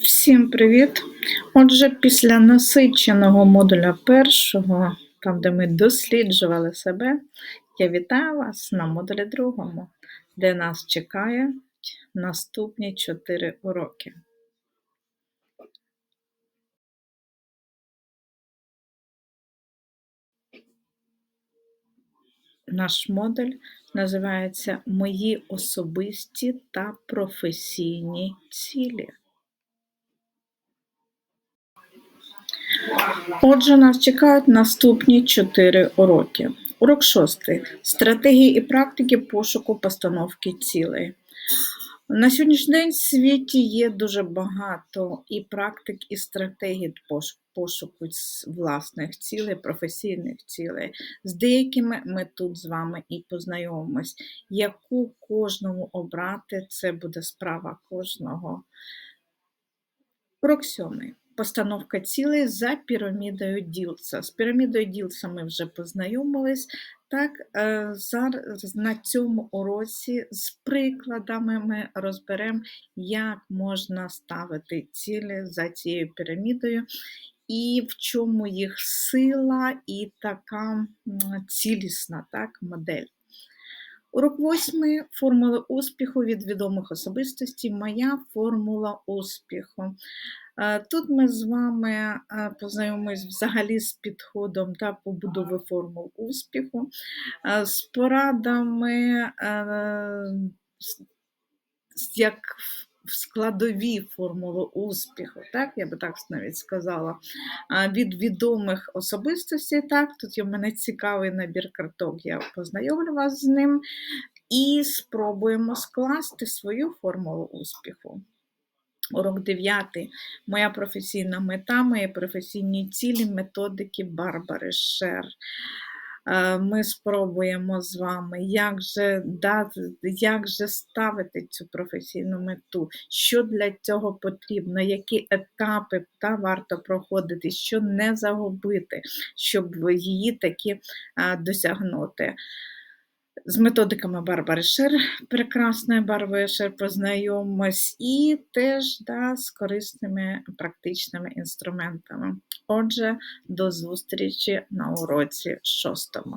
Всім привіт! Отже, після насиченого модуля першого, там, де ми досліджували себе, я вітаю вас на модулі другому, де нас чекають наступні чотири уроки. Наш модуль називається Мої особисті та професійні цілі. Отже, нас чекають наступні чотири уроки. Урок шостий. Стратегії і практики пошуку постановки цілей. На сьогоднішній день в світі є дуже багато і практик, і стратегій пош- пошуку власних цілей, професійних цілей. З деякими ми тут з вами і познайомимось. Яку кожному обрати, це буде справа кожного. Урок сьомий. Постановка цілей за пірамідою Ділца. З пірамідою Ділца ми вже познайомились. Так, е, зараз на цьому уроці з прикладами ми розберемо, як можна ставити цілі за цією пірамідою, і в чому їх сила і така цілісна так, модель. Урок восьмий формули успіху від відомих особистостей. Моя формула успіху. Е, Тут ми з вами е, познайомимось взагалі з підходом та побудови формул успіху, е, з порадами, як складові формули успіху, так, я би так навіть сказала, від відомих особистостей. Так, тут є в мене цікавий набір карток, я познайомлю вас з ним і спробуємо скласти свою формулу успіху. Урок 9. Моя професійна мета, мої професійні цілі, методики Барбари Шер. Е, Ми спробуємо з вами, як же, дати, як же ставити цю професійну мету, що для цього потрібно, які етапи та варто проходити, що не загубити, щоб її таки е, досягнути. З методиками Барбари Шер, прекрасної Барбари Шер познайомимось, і теж да, з корисними практичними інструментами. Отже, до зустрічі на уроці шостому.